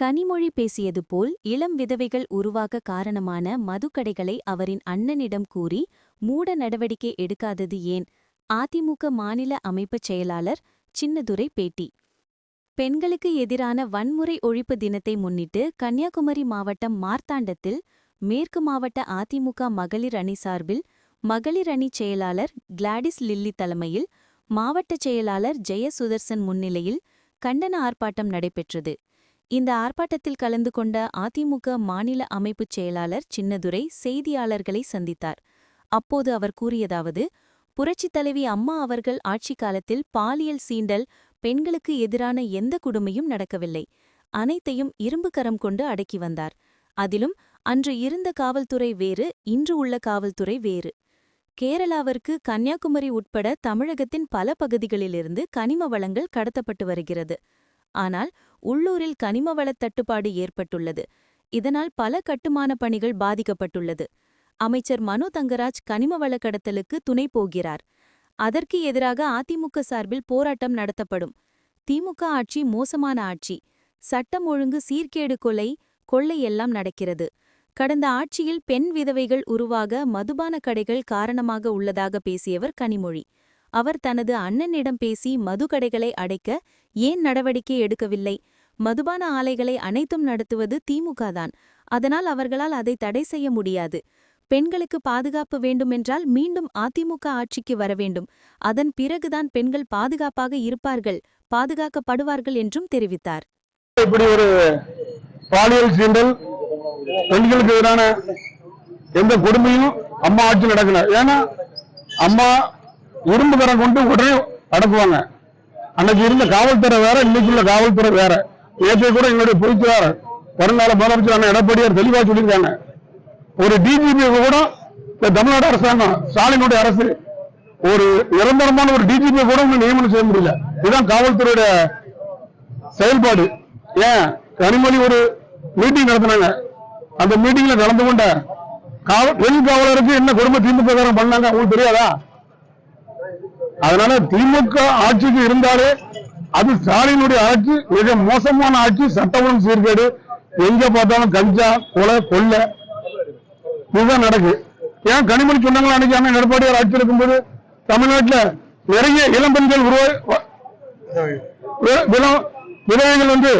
கனிமொழி பேசியது போல் இளம் விதவைகள் உருவாக காரணமான மதுக்கடைகளை அவரின் அண்ணனிடம் கூறி மூட நடவடிக்கை எடுக்காதது ஏன்? அதிமுக மாநில அமைப்புச் செயலாளர் சின்னதுரை பேட்டி. பெண்களுக்கு எதிரான வன்முறை ஒழிப்பு தினத்தை முன்னிட்டு கன்னியாகுமரி மாவட்டம் மார்த்தாண்டத்தில் மேற்கு மாவட்ட அதிமுக மகளிர் அணி சார்பில் மகளிர் அணி செயலாளர் கிளாடிஸ் லில்லி தலைமையில் மாவட்ட செயலாளர் ஜெயசுதர்சன் முன்னிலையில் கண்டன ஆர்ப்பாட்டம் நடைபெற்றது. இந்த ஆர்ப்பாட்டத்தில் கலந்து கொண்ட அதிமுக மாநில அமைப்புச் செயலாளர் சின்னதுரை செய்தியாளர்களை சந்தித்தார். அப்போது அவர் கூறியதாவது புரட்சித் தலைவி அம்மா அவர்கள் ஆட்சிக் காலத்தில் பாலியல் சீண்டல் பெண்களுக்கு எதிரான எந்த கொடுமையும் நடக்கவில்லை. அனைத்தையும் இரும்பு கரம் கொண்டு அடக்கி வந்தார். அதிலும் அன்று இருந்த காவல்துறை வேறு இன்று உள்ள காவல்துறை வேறு. கேரளாவிற்கு கன்னியாகுமரி உட்பட தமிழகத்தின் பல பகுதிகளிலிருந்து கனிம வளங்கள் கடத்தப்பட்டு வருகிறது. ஆனால் உள்ளூரில் கனிம வளத் தட்டுப்பாடு ஏற்பட்டுள்ளது. இதனால் பல கட்டுமான பணிகள் பாதிக்கப்பட்டுள்ளது. அமைச்சர் மனு தங்கராஜ் கனிம வள கடத்தலுக்கு துணை போகிறார். அதற்கு எதிராக அதிமுக சார்பில் போராட்டம் நடத்தப்படும். திமுக ஆட்சி மோசமான ஆட்சி. சட்டம் ஒழுங்கு சீர்கேடு கொலை கொள்ளை எல்லாம் நடக்கிறது. கடந்த ஆட்சியில் பெண் விதவைகள் உருவாக மதுபான கடைகள் காரணமாக உள்ளதாக பேசியவர் கனிமொழி. அவர் தனது அண்ணனிடம் பேசி மதுக்கடைகளை அடைக்க ஏன் நடவடிக்கை எடுக்கவில்லை? மதுபான ஆலைகளை அனைத்தும் நடத்துவது திமுக தான். அதனால் அவர்களால் அதை தடை செய்ய முடியாது. பெண்களுக்கு பாதுகாப்பு வேண்டுமென்றால் மீண்டும் அதிமுக ஆட்சிக்கு வர வேண்டும். அதன் பிறகுதான் பெண்கள் பாதுகாப்பாக இருப்பார்கள் பாதுகாக்கப்படுவார்கள் என்றும் தெரிவித்தார். இப்படி ஒரு பாலியல் சீண்டல் பெண்களுக்கு எதிரான எந்த கொடுமையும் அம்மா ஆட்சி நடக்கல. ஏன்னா அம்மா இரும்பு கரம் கொண்டு உடனே அடக்குவாங்க. அன்னைக்கு இருந்த காவல்துறை வேற இன்னைக்கு உள்ள காவல்துறை வேற. நேற்று கூட எங்களுடைய பொதுச்செயலாளர் வருங்கால முதலமைச்சர் அண்ணன் எடப்பாடியார் தெளிவாக சொல்லியிருக்காங்க. ஒரு டிஜிபி கூட இந்த தமிழ்நாடு அரசாங்கம் ஸ்டாலினுடைய அரசு ஒரு நிரந்தரமான ஒரு டிஜிபி கூட இன்னும் நியமனம் செய்ய முடியல. இதுதான் காவல்துறையோட செயல்பாடு. ஏன்? கனிமொழி ஒரு மீட்டிங் நடத்தினாங்க. அந்த மீட்டிங்ல கலந்து கொண்ட காவல் பெண் காவலருக்கு என்ன குடும்ப திமுக பண்ணாங்க உங்களுக்கு தெரியாதா? அதனால திமுக ஆட்சிக்கு இருந்தாலே அது ஸ்டாலினுடைய ஆட்சி மிக மோசமான ஆட்சி சட்ட சீர்கேடு. எங்க பார்த்தாலும் கஞ்சா கொலை கொள்ளை. இதுதான் நடக்கு. ஏன் கனிமொழி சொன்னாங்களா அன்னைக்கு அண்ணன் எடப்பாடியார் ஆட்சி இருக்கும்போது? தமிழ்நாட்டில் நிறைய இளம்பெண்கள் உருவா வி- வில- விதவைகள் வந்து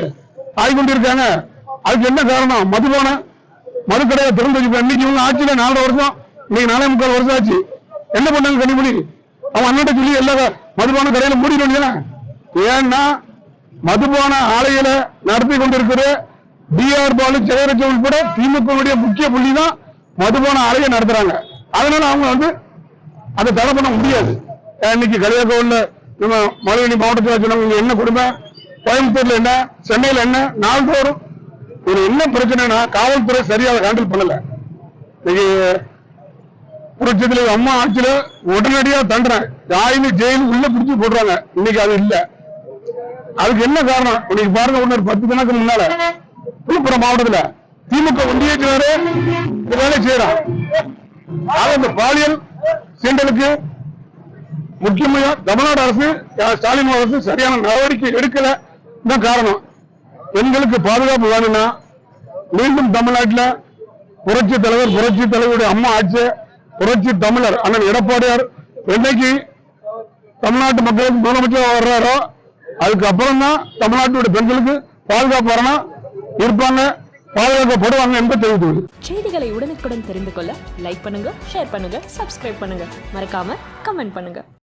ஆகிக்கொண்டிருக்காங்க அதுக்கு என்ன காரணம்? மதுபான மதுக்கடையை திறந்து வச்சுப்பேன் இன்னைக்கு இவங்க ஆட்சியில நாலரை வருஷம் இன்னைக்கு நாலே முக்கால் வருஷம் ஆச்சு. என்ன பண்ணாங்க கனிமொழி? அவன் அண்ணன் சொல்லி எல்லா மதுபான கடையில மூடிட வேண்டியதானே ஏன்னா மதுபான ஆலையில நடத்தி கொண்டிருக்கிற டிஆர் பாலு ஜெயலலிதா உட்பட திமுக முக்கிய புள்ளி தான் மதுபான ஆலையை நடத்துறாங்க. அதனால அவங்க வந்து அதை தடை பண்ண முடியாது. இன்னைக்கு கலியாக்கோவில் நம்ம மதுரை மாவட்டத்தில் சொன்னாங்க என்ன கொடுமை? கோயம்புத்தூர்ல என்ன? சென்னையில என்ன? நாள்தோறும் ஒரு என்ன பிரச்சனைனா காவல்துறை சரியாக ஹேண்டில் பண்ணல. இன்னைக்கு பட்சத்தில் அம்மா ஆட்சியில உடனடியா தண்டனை. ஆயுத ஜெயில் உள்ள பிடிச்சு போடுறாங்க. இன்னைக்கு அது இல்ல. அதுக்கு என்ன காரணம்? இன்னைக்கு பாருங்க ஒன்னு பத்து தினத்துக்கு முன்னால விழுப்புரம் மாவட்டத்துல திமுக ஒன்றியக்கிறாரு இந்த வேலை செய்யறான். ஆக இந்த பாலியல் சீண்டலுக்கு முக்கியமா தமிழ்நாடு அரசு ஸ்டாலின் அரசு சரியான நடவடிக்கை எடுக்கல. தான் காரணம். பெண்களுக்கு பாதுகாப்பு வேணும்னா மீண்டும் தமிழ்நாட்டில் புரட்சி தலைவர் புரட்சி தலைவருடைய அம்மா ஆட்சி புரட்சி தமிழர் அண்ணன் எடப்பாடியார் என்னைக்கு தமிழ்நாட்டு மக்களுக்கு முதலமைச்சர் வர்றாரோ அதுக்கு அப்புறம் தான் தமிழ்நாட்டுடைய பெண்களுக்கு பாதுகாப்பு வரணும் இருப்பாங்க பாதுகாக்கப்படுவாங்க என்பது தெரிவித்துள்ளது செய்திகளை உடனுக்குடன் தெரிந்து கொள்ள லைக் பண்ணுங்க ஷேர் பண்ணுங்க சப்ஸ்கிரைப் பண்ணுங்க. மறக்காம கமெண்ட் பண்ணுங்க.